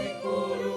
ஆசி